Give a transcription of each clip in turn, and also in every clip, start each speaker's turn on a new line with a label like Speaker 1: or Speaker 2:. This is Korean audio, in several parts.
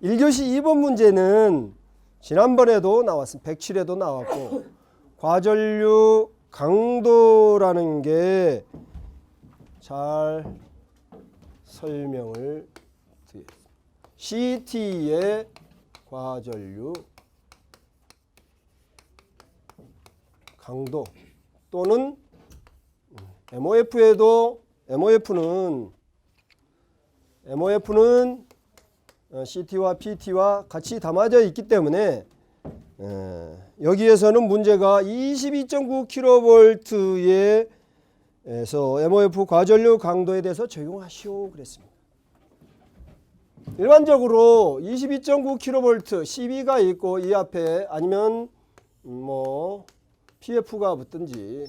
Speaker 1: 일교시 2번 문제는 지난번에도 나왔습니다. 107에도 나왔고 과전류 강도라는 게 잘 설명을 드리겠습니다. CT의 과전류 강도 또는 MOF에도 MOF는 MOF는 어, CT와 PT와 같이 담아져 있기 때문에 에, 여기에서는 문제가 22.9kV의 에서 MOF 과전류 강도에 대해서 적용하시오 그랬습니다. 일반적으로 22.9kV CB가 있고 이 앞에 아니면 음, 뭐 PF가 붙든지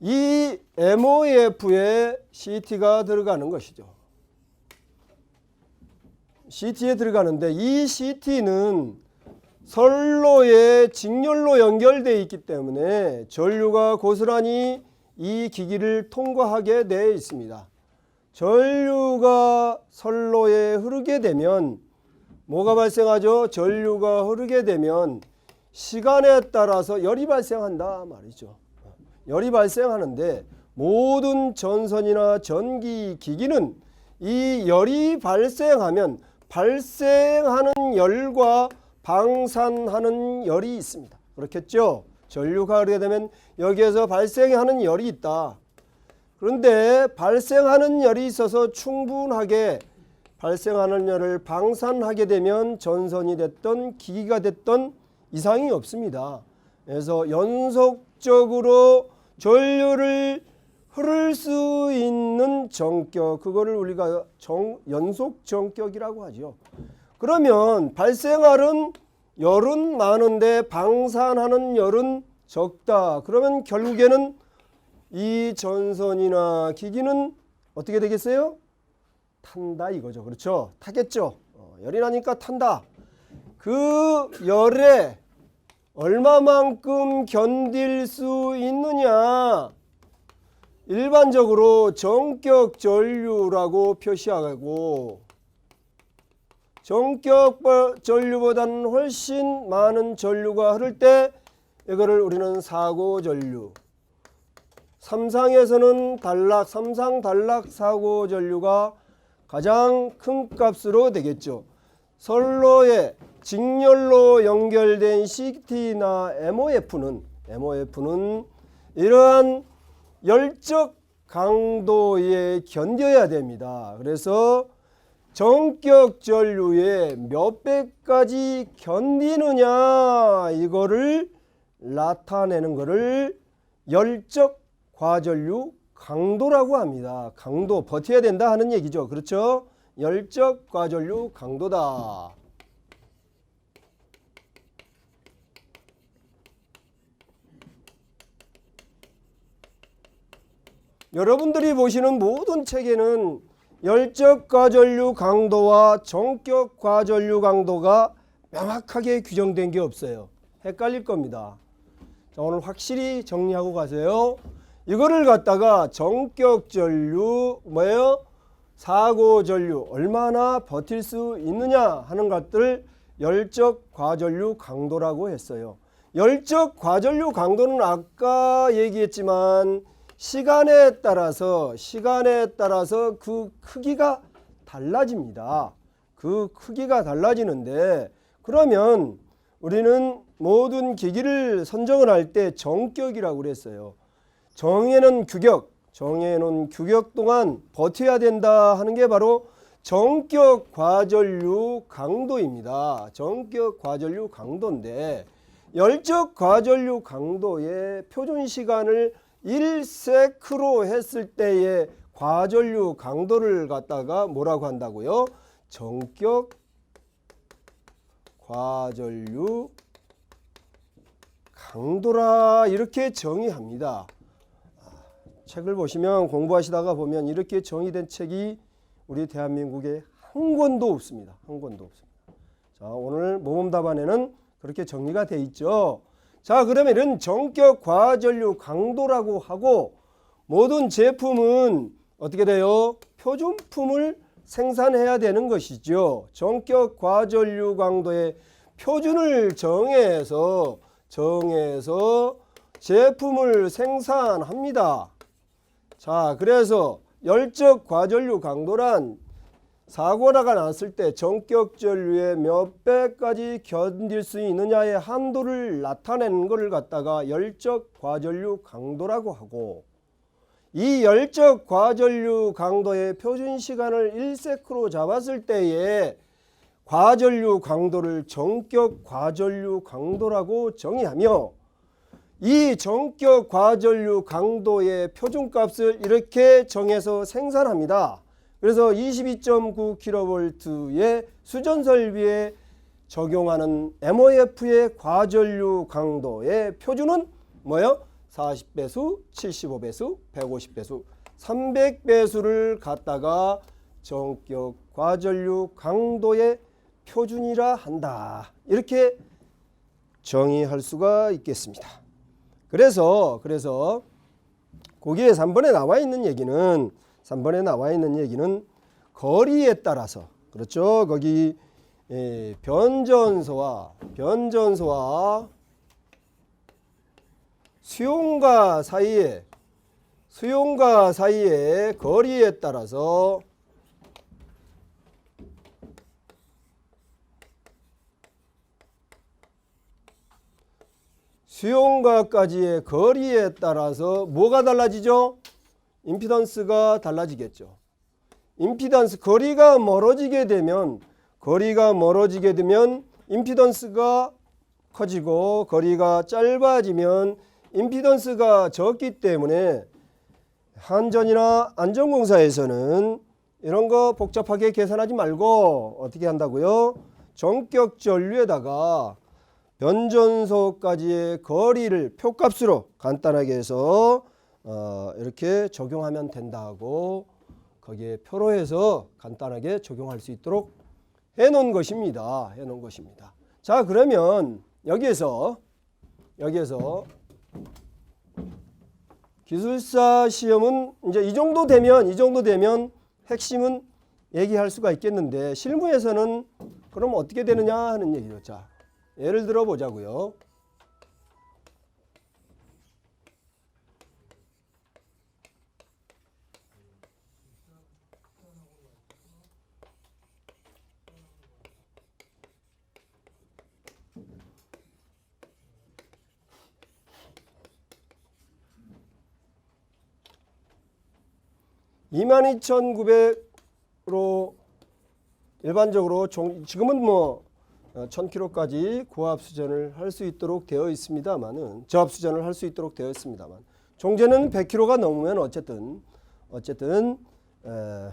Speaker 1: 이 MOF에 CT가 들어가는 것이죠. CT에 들어가는데 이 CT는 선로에 직렬로 연결되어 있기 때문에 전류가 고스란히 이 기기를 통과하게 되어 있습니다. 전류가 선로에 흐르게 되면 뭐가 발생하죠? 전류가 흐르게 되면 시간에 따라서 열이 발생한다 말이죠. 열이 발생하는데 모든 전선이나 전기 기기는 이 열이 발생하면 발생하는 열과 방산하는 열이 있습니다. 그렇겠죠? 전류가 흐르게 되면 여기에서 발생하는 열이 있다. 그런데 발생하는 열이 있어서 충분하게 발생하는 열을 방산하게 되면 전선이 됐던 기기가 됐던 이상이 없습니다. 그래서 연속적으로 전류를 흐를 수 있는 정격 그거를 우리가 정, 연속 정격이라고 하죠. 그러면 발생하는 열은 많은데 방산하는 열은 적다. 그러면 결국에는 이 전선이나 기기는 어떻게 되겠어요? 탄다 이거죠. 그렇죠? 타겠죠. 어, 열이 나니까 탄다. 그 열에 얼마만큼 견딜 수 있느냐? 일반적으로 정격 전류라고 표시하고 정격 전류보다는 훨씬 많은 전류가 흐를 때 이거를 우리는 사고 전류 삼상에서는 단락 삼상 단락 사고 전류가 가장 큰 값으로 되겠죠. 선로에 직렬로 연결된 CT나 MOF는 MOF는 이러한 열적 강도에 견뎌야 됩니다. 그래서 정격 전류에 몇 배까지 견디느냐 이거를 나타내는 것을 열적 과전류 강도라고 합니다. 강도 버텨야 된다 하는 얘기죠. 그렇죠? 열적 과전류 강도다. 여러분들이 보시는 모든 책에는 열적 과전류 강도와 정격 과전류 강도가 명확하게 규정된 게 없어요. 헷갈릴 겁니다. 자, 오늘 확실히 정리하고 가세요. 이거를 갖다가 정격 전류 뭐예요? 사고 전류 얼마나 버틸 수 있느냐 하는 것들 열적 과전류 강도라고 했어요. 열적 과전류 강도는 아까 얘기했지만 시간에 따라서 시간에 따라서 그 크기가 달라집니다. 그 크기가 달라지는데 그러면 우리는 모든 기기를 선정을 할 때 정격이라고 그랬어요. 정해놓은 규격, 정해놓은 규격 동안 버텨야 된다 하는 게 바로 정격 과전류 강도입니다. 정격 과전류 강도인데 열적 과전류 강도의 표준 시간을 1세크로 했을 때의 과전류 강도를 갖다가 뭐라고 한다고요? 정격 과전류 강도라 이렇게 정의합니다. 아, 책을 보시면 공부하시다가 보면 이렇게 정의된 책이 우리 대한민국에 한 권도 없습니다. 한 권도 없습니다. 자, 오늘 모범 답안에는 그렇게 정리가 돼 있죠. 자, 그러면 이런 정격 과전류 강도라고 하고 모든 제품은 어떻게 돼요? 표준품을 생산해야 되는 것이죠. 정격 과전류 강도의 표준을 정해서 정해서 제품을 생산합니다. 자, 그래서 열적 과전류 강도란 사고나가 났을 때 정격 전류의 몇 배까지 견딜 수 있느냐의 한도를 나타내는 것을 갖다가 열적 과전류 강도라고 하고 이 열적 과전류 강도의 표준 시간을 1세크로 잡았을 때에 과전류 강도를 정격 과전류 강도라고 정의하며 이 정격 과전류 강도의 표준값을 이렇게 정해서 생산합니다. 그래서 22.9kV의 수전 설비에 적용하는 MOF의 과전류 강도의 표준은 뭐예요? 40배수, 75배수, 150배수, 300배수를 갖다가 정격 과전류 강도의 표준이라 한다. 이렇게 정의할 수가 있겠습니다. 그래서 그래서 거기에 3번에 나와 있는 얘기는 3번에 나와 있는 얘기는 거리에 따라서 그렇죠. 거기 예, 변전소와 변전소와 수용가 사이에 수용가 사이의 거리에 따라서 수용가까지의 거리에 따라서 뭐가 달라지죠? 임피던스가 달라지겠죠. 임피던스 거리가 멀어지게 되면 거리가 멀어지게 되면 임피던스가 커지고 거리가 짧아지면 임피던스가 적기 때문에 한전이나 안전공사에서는 이런 거 복잡하게 계산하지 말고 어떻게 한다고요? 정격 전류에다가 변전소까지의 거리를 표값으로 간단하게 해서 어, 이렇게 적용하면 된다고 거기에 표로 해서 간단하게 적용할 수 있도록 해놓은 것입니다. 해놓은 것입니다. 자 그러면 여기에서 여기에서 기술사 시험은 이제 이 정도 되면 이 정도 되면 핵심은 얘기할 수가 있겠는데 실무에서는 그럼 어떻게 되느냐 하는 얘기죠. 자 예를 들어 보자고요. (22,900으로) 일반적으로 종, 지금은 뭐 1000km까지 고압 수전을 할 수 있도록 되어 있습니다만은 저압 수전을 할 수 있도록 되어 있습니다만 종제는 100km가 넘으면 어쨌든 어쨌든 에, 어,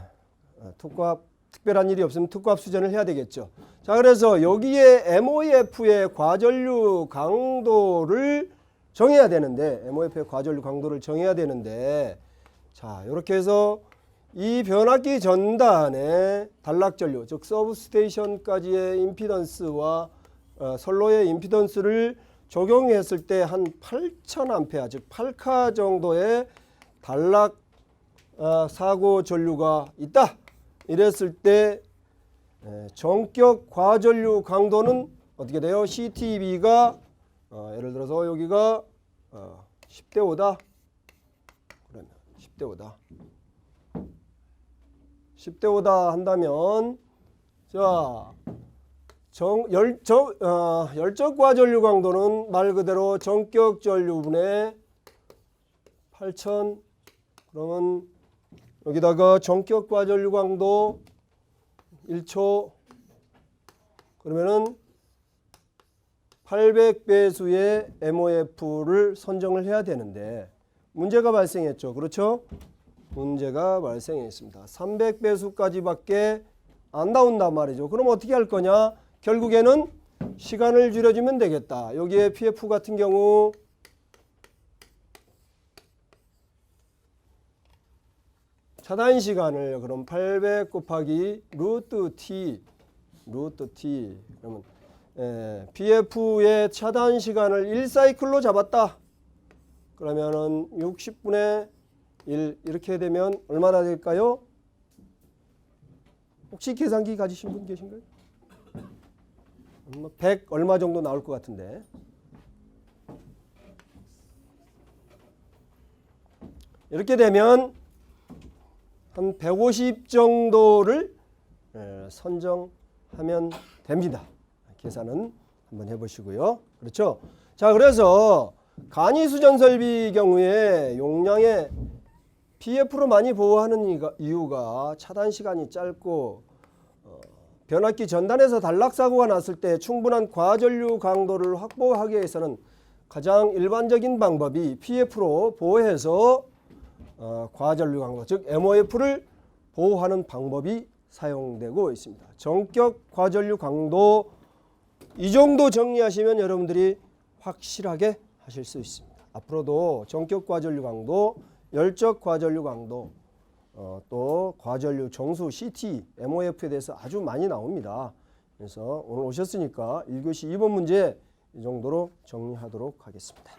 Speaker 1: 특고압 특별한 일이 없으면 특고압 수전을 해야 되겠죠. 자 그래서 여기에 MOF의 과전류 강도를 정해야 되는데 MOF의 과전류 강도를 정해야 되는데 자 이렇게 해서 이 변압기 전단의 단락전류 즉 서브스테이션까지의 임피던스와 어, 선로의 임피던스를 적용했을 때 한 8,000A 즉 8카 정도의 단락 어, 사고 전류가 있다. 이랬을 때 에, 정격 과전류 강도는 어떻게 돼요? CTB가 어, 예를 들어서 여기가 어, 10대 5다. 그러면 10대 5다 10대 5다 한다면 자 정, 열, 정, 어, 열적 과 전류 강도는 말 그대로 정격 전류분의 8,000 그러면 여기다가 정격 과 전류 강도 1초 그러면은 800배수의 MOF를 선정을 해야 되는데 문제가 발생했죠. 그렇죠? 문제가 발생했습니다. 300배수까지밖에 안 나온단 말이죠. 그럼 어떻게 할 거냐? 결국에는 시간을 줄여주면 되겠다. 여기에 PF 같은 경우 차단 시간을 그럼 800 곱하기 루트 t 루트 t 그러면 예, PF의 차단 시간을 1사이클로 잡았다. 그러면은 60분의 1 이렇게 되면 얼마나 될까요? 혹시 계산기 가지신 분 계신가요? 얼마 100 얼마 정도 나올 것 같은데. 이렇게 되면 한 150 정도를 에, 선정하면 됩니다. 계산은 한번 해보시고요. 그렇죠? 자, 그래서 간이 수전 설비 경우에 용량의 PF로 많이 보호하는 이유가 차단 시간이 짧고 어, 변압기 전단에서 단락 사고가 났을 때 충분한 과전류 강도를 확보하기 위해서는 가장 일반적인 방법이 PF로 보호해서 어, 과전류 강도 즉 MOF를 보호하는 방법이 사용되고 있습니다. 정격 과전류 강도 이 정도 정리하시면 여러분들이 확실하게 하실 수 있습니다. 앞으로도 정격 과전류 강도, 열적 과전류 강도, 어, 또 과전류 정수 CT, MOF에 대해서 아주 많이 나옵니다. 그래서 오늘 오셨으니까 1교시 2번 문제 이 정도로 정리하도록 하겠습니다.